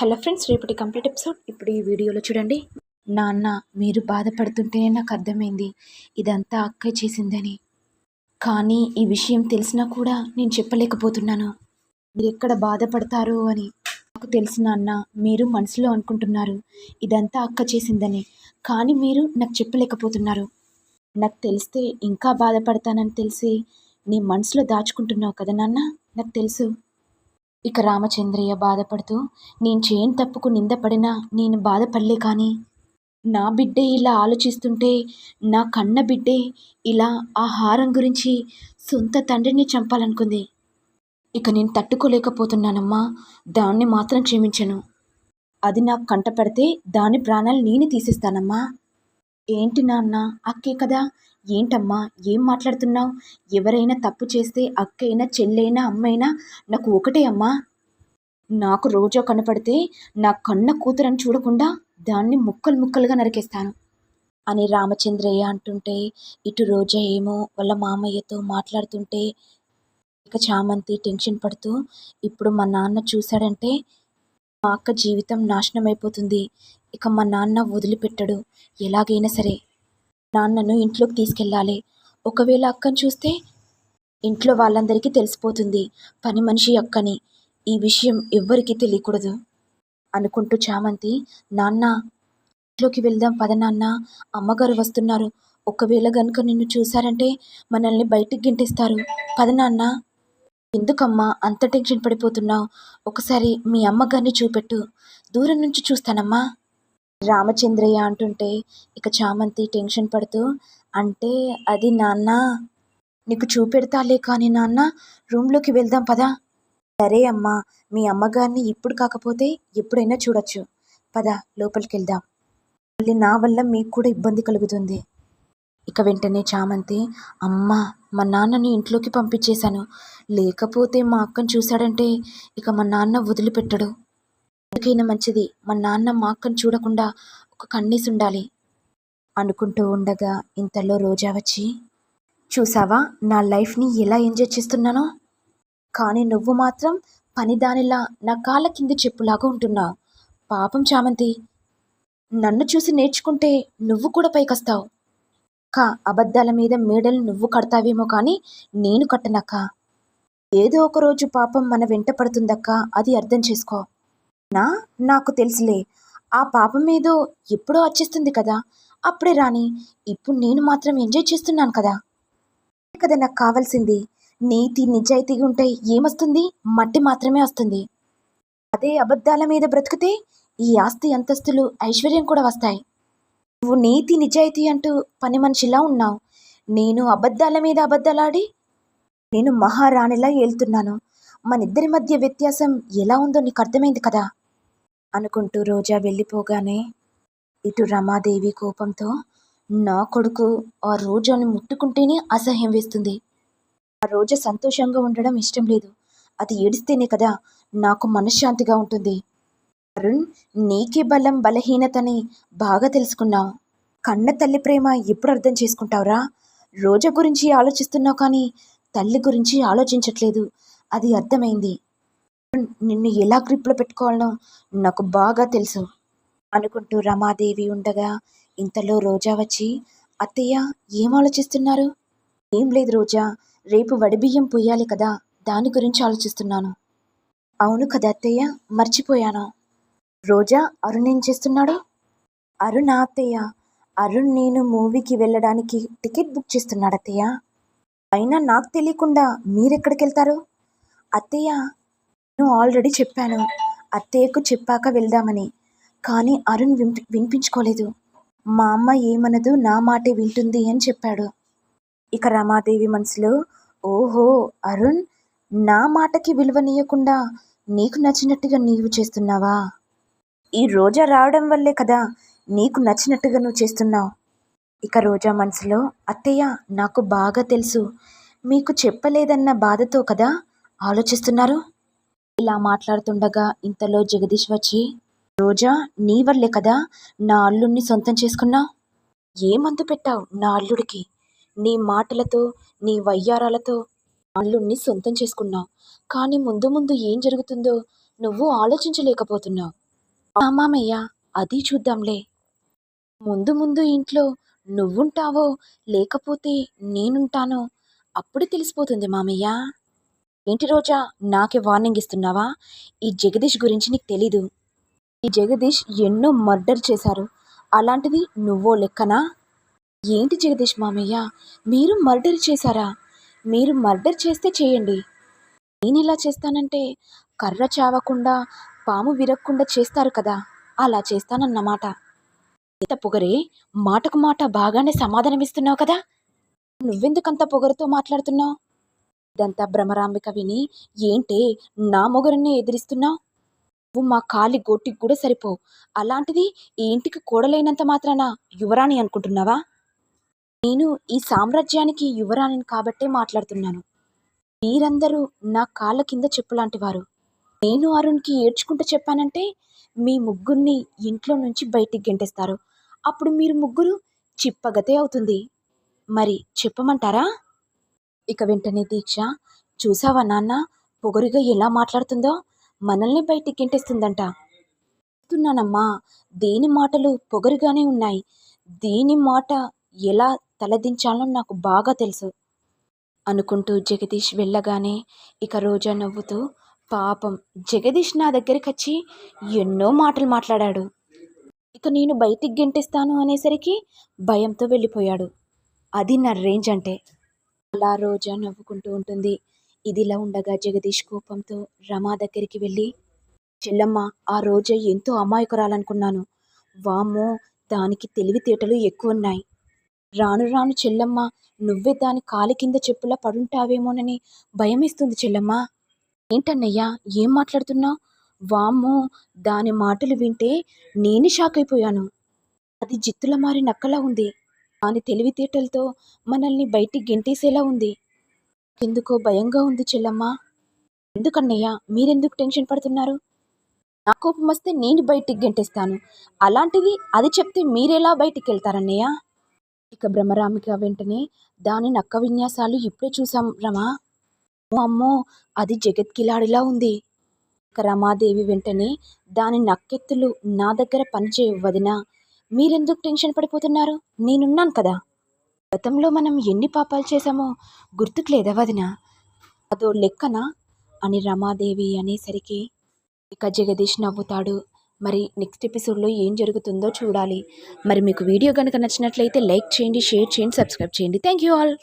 Hello friends రేపటి complete episode. ఇప్పుడు ఈ వీడియోలో చూడండి. నాన్న మీరు బాధపడుతుంటేనే నాకు అర్థమైంది. ఇదంతా అక్క చేసిందని. కానీ ఈ విషయం తెలిసినా కూడా నేను చెప్పలేకపోతున్నాను. మీరు ఎక్కడ బాధపడతారు అని. నాకు తెలిసిన అన్న మీరు మనసులో అనుకుంటున్నారు. ఇదంతా అక్క చేసిందని. కానీ మీరు నాకు చెప్పలేకపోతున్నారు. నాకు తెలిస్తే ఇంకా బాధపడతానని తెలిసి నీ మనసులో దాచుకుంటున్నావు కదా నాన్న? నాకు తెలుసు. ఇక రామచంద్రయ్య బాధపడుతూ నేను చేయని తప్పుకు నిందపడినా నేను బాధపడలే కానీ నా బిడ్డే ఇలా ఆలోచిస్తుంటే నా కన్న బిడ్డే ఇలా ఆ హారం గురించి సొంత తండ్రిని చంపాలనుకుంది. ఇక నేను తట్టుకోలేకపోతున్నానమ్మా దాన్ని మాత్రం క్షమించను. అది నాకు కంటపడితే దాని ప్రాణాలు నేను తీసేస్తానమ్మా. ఏంటి నాన్న అక్కే కదా ఏంటమ్మా ఏం మాట్లాడుతున్నావు? ఎవరైనా తప్పు చేస్తే అక్కైనా చెల్లైనా అమ్మైనా నాకు ఒకటే అమ్మా. నాకు రోజా కనపడితే నా కన్న కూతురని చూడకుండా దాన్ని ముక్కలు ముక్కలుగా నరికేస్తాను అని రామచంద్రయ్య అంటుంటే ఇటు రోజా ఏమో వాళ్ళ మామయ్యతో మాట్లాడుతుంటే ఇక చామంతి టెన్షన్ పడుతూ ఇప్పుడు మా నాన్న చూశాడంటే మా అక్క జీవితం నాశనం అయిపోతుంది ఇక మా నాన్న వదిలిపెట్టడు. ఎలాగైనా సరే నాన్నను ఇంట్లోకి తీసుకెళ్ళాలి. ఒకవేళ అక్కను చూస్తే ఇంట్లో వాళ్ళందరికీ తెలిసిపోతుంది. పని మనిషి అక్కని. ఈ విషయం ఎవ్వరికీ తెలియకూడదు అనుకుంటూ చామంతి నాన్న ఇంట్లోకి వెళ్దాం పద నాన్న. అమ్మగారు వస్తున్నారు. ఒకవేళ గనుక నిన్ను చూశారంటే మనల్ని బయటికి గింటేస్తారు. పద నాన్న. ఎందుకమ్మా? అంత టెన్షన్ పడిపోతున్నావు. ఒకసారి మీ అమ్మగారిని చూపెట్టు. దూరం నుంచి చూస్తానమ్మా. రామచంద్రయ్య అంటుంటే ఇక చామంతి టెన్షన్ పడుతూ అంటే అది నాన్న నీకు చూపెడతాలే కానీ నాన్న రూమ్లోకి వెళ్దాం పదా. సరే అమ్మా మీ అమ్మగారిని ఇప్పుడు కాకపోతే ఎప్పుడైనా చూడొచ్చు. పద లోపలికి వెళ్దాం. మళ్ళీ నా వల్ల మీకు కూడా ఇబ్బంది కలుగుతుంది. ఇక వెంటనే చామంతి అమ్మ మా నాన్నని ఇంట్లోకి పంపించేశాను. లేకపోతే మా అక్కను చూశాడంటే ఇక మా నాన్న వదిలిపెట్టడు. ఎందుకైనా మంచిది. మా నాన్న మా అక్కను చూడకుండా ఒక కన్నీసి ఉండాలి. అనుకుంటూ ఉండగా ఇంతలో రోజా వచ్చి చూసావా నా లైఫ్ని ఎలా ఎంజాయ్ చేస్తున్నానో? కానీ నువ్వు మాత్రం పనిదానిలా నా కాళ్ళ కింద చెప్పులాగా ఉంటున్నావు. పాపం చామంతి నన్ను చూసి నేర్చుకుంటే నువ్వు కూడా పైకొస్తావు. కా అబద్ధాల మీద మేడలు నువ్వు కడతావేమో కానీ నేను కట్టనక్క. ఏదో ఒక రోజు పాపం మన వెంట పడుతుందక్క అది అర్థం చేసుకో. నా? నాకు తెలుసులే. ఆ పాపం ఏదో ఎప్పుడో వచ్చేస్తుంది కదా. అప్పుడే రాని ఇప్పుడు నేను మాత్రం ఎంజాయ్ చేస్తున్నాను కదా. కదా నాకు కావాల్సింది. నీతి నిజాయితీగా ఉంటే ఏమొస్తుంది? మట్టి మాత్రమే వస్తుంది. అదే అబద్ధాల మీద బ్రతికితే ఈ ఆస్తి అంతస్తులు ఐశ్వర్యం కూడా వస్తాయి. నువ్వు నీతి నిజాయితీ అంటూ పని మనిషిలా ఉన్నావు. నేను అబద్ధాల మీద అబద్ధాలాడి నేను మహారాణిలా ఏళ్తున్నాను మన ఇద్దరి మధ్య వ్యత్యాసం ఎలా ఉందో నీకు అర్థమైంది కదా. అనుకుంటూ రోజా వెళ్ళిపోగానే ఇటు రమాదేవి కోపంతో నా కొడుకు ఆ రోజాని ముట్టుకుంటేనే అసహ్యం వేస్తుంది. ఆ రోజు సంతోషంగా ఉండడం ఇష్టం లేదు. అది ఏడిస్తేనే కదా నాకు మనశ్శాంతిగా ఉంటుంది. అరుణ్ నీకే బలం బలహీనతని బాగా తెలుసుకున్నావు. కన్న తల్లి ప్రేమ ఎప్పుడు అర్థం చేసుకుంటావురా? రోజా గురించి ఆలోచిస్తున్నావు కానీ తల్లి గురించి ఆలోచించట్లేదు. అది అర్థమైంది. నిన్ను ఎలా గ్రిప్లో పెట్టుకోవాలనో నాకు బాగా తెలుసు. అనుకుంటూ రమాదేవి ఉండగా ఇంతలో రోజా వచ్చి అత్తయ్య ఏం ఆలోచిస్తున్నారు? ఏం లేదు రోజా రేపు వడిబియ్యం పొయ్యాలి కదా దాని గురించి ఆలోచిస్తున్నాను. అవును కదా అత్తయ్య మర్చిపోయాను. రోజా అరుణ్ ఏం చేస్తున్నాడు? అరుణ్ అత్తయ్య అరుణ్ నేను మూవీకి వెళ్ళడానికి టికెట్ బుక్ చేస్తున్నాడు అత్తయ్య. అయినా నాకు తెలియకుండా మీరెక్కడికి వెళ్తారు అత్తయ్య నేను ఆల్రెడీ చెప్పాను. అత్తయ్యకు చెప్పాక వెళ్దామని. కానీ అరుణ్ వినిపి వినిపించుకోలేదు. మా అమ్మ ఏమనదు నా మాటే వింటుంది అని చెప్పాడు. ఇక రమాదేవి మనసులో ఓహో అరుణ్ నా మాటకి విలువనీయకుండా నీకు నచ్చినట్టుగా నీవు చేస్తున్నావా? ఈ రోజా రావడం వల్లే కదా నీకు నచ్చినట్టుగా నువ్వు చేస్తున్నావు. ఇక రోజా మనసులో అత్తయ్య నాకు బాగా తెలుసు. మీకు చెప్పలేదన్న బాధతో కదా ఆలోచిస్తున్నారు? ఇలా మాట్లాడుతుండగా ఇంతలో జగదీష్ వచ్చి రోజా నీ వల్లే కదా నా అల్లుడిని సొంతం చేసుకున్నావు? ఏమందు పెట్టావు నా అల్లుడికి? నీ మాటలతో నీ వయ్యారాలతో అల్లుడిని సొంతం చేసుకున్నావు. కానీ ముందు ముందు ఏం జరుగుతుందో నువ్వు ఆలోచించలేకపోతున్నావు. మామయ్య అది చూద్దాంలే. ముందు ముందు ఇంట్లో నువ్వుంటావో లేకపోతే నేనుంటానో అప్పుడు తెలిసిపోతుంది మామయ్య. ఏంటి రోజా? నాకే వార్నింగ్ ఇస్తున్నావా? ఈ జగదీష్ గురించి నీకు తెలీదు. ఈ జగదీష్ ఎన్నో మర్డర్ చేశారు. అలాంటిది నువ్వో లెక్కనా? ఏంటి జగదీష్ మామయ్య? మీరు మర్డర్ చేశారా? మీరు మర్డర్ చేస్తే చేయండి. నేను ఇలా చేస్తానంటే కర్ర చావకుండా పాము విరక్కుండా చేస్తారు కదా? అలా చేస్తానన్నమాట. ఇంత పొగరే మాటకు మాట బాగానే సమాధానమిస్తున్నావు కదా? నువ్వెందుకంత పొగరుతో మాట్లాడుతున్నావు? ఇదంతా భ్రమరాంబిక విని ఏంటే నా మొగరన్నే ఎదిరిస్తున్నావు నువ్వు మా కాలి గోటికి కూడా సరిపోవు. అలాంటిది ఈ ఇంటికి కూడలేనంత మాత్రాన యువరాణి అనుకుంటున్నావా? నేను ఈ సామ్రాజ్యానికి యువరాణిని కాబట్టే మాట్లాడుతున్నాను. మీరందరూ నా కాళ్ళ కింద చెప్పులాంటి వారు నేను అరుణ్కి ఏడ్చుకుంటూ చెప్పానంటే మీ ముగ్గురిని ఇంట్లో నుంచి బయటికి గెంటేస్తారు. అప్పుడు మీరు ముగ్గురు చిప్పగతే అవుతుంది. మరి చెప్పమంటారా? ఇక వెంటనే దీక్ష. చూసావా నాన్న? పొగరుగా ఎలా మాట్లాడుతుందో? మనల్ని బయటికి గెంటేస్తుందంట. చెప్తున్నానమ్మా దేని మాటలు పొగరుగానే ఉన్నాయి. దేని మాట ఎలా తలదించాలో నాకు బాగా తెలుసు. అనుకుంటూ జగదీష్ వెళ్ళగానే ఇక రోజా నవ్వుతూ పాపం జగదీష్ నా దగ్గరికి వచ్చి ఎన్నో మాటలు మాట్లాడాడు. ఇక నేను బయటికి గెంటిస్తాను అనేసరికి భయంతో వెళ్ళిపోయాడు. అది నా రేంజ్ అంటే. అలా రోజా నవ్వుకుంటూ ఉంటుంది. ఇదిలా ఉండగా జగదీష్ కోపంతో రమా దగ్గరికి వెళ్ళి చెల్లమ్మ ఆ రోజా ఎంతో అమాయకురాలనుకున్నాను. వామ్మో దానికి తెలివితేటలు ఎక్కువ ఉన్నాయి రాను రాను చెల్లమ్మ నువ్వే దాని కాలి కింద చెప్పులా పడుంటావేమోనని భయమేస్తుంది చెల్లమ్మ. ఏంటన్నయ్యా ఏం మాట్లాడుతున్నావు? వామ్మో దాని మాటలు వింటే నేను షాక్ అయిపోయాను అది జిత్తుల మారి నక్కలా ఉంది. దాని తెలివితేటలతో మనల్ని బయటికి గెంటేసేలా ఉంది. ఎందుకో భయంగా ఉంది చెల్లమ్మ. ఎందుకన్నయ్య మీరెందుకు టెన్షన్ పడుతున్నారు? నా కోపం వస్తే నేను బయటికి గెంటేస్తాను. అలాంటిది అది చెప్తే మీరెలా బయటికి వెళ్తారన్నయ్య ఇక భ్రమరామిక వెంటనే దాని నక్క విన్యాసాలు ఇప్పుడే చూసాం రమా. ఓ అమ్మో అది జగత్కిలాడిలా ఉంది. ఇక రమాదేవి వెంటనే దాని నక్కెత్తులు నా దగ్గర పనిచేయవదినా మీరెందుకు టెన్షన్ పడిపోతున్నారు? నేనున్నాను కదా. గతంలో మనం ఎన్ని పాపాలు చేశామో గుర్తుకు లేదా వదినా? అదో లెక్కనా? అని రమాదేవి అనేసరికి ఇక జగదీష్ నవ్వుతాడు. మరి నెక్స్ట్ ఎపిసోడ్లో ఏం జరుగుతుందో చూడాలి. మరి మీకు వీడియో కనుక నచ్చినట్లయితే లైక్ చేయండి షేర్ చేయండి సబ్స్క్రైబ్ చేయండి. Thank you all.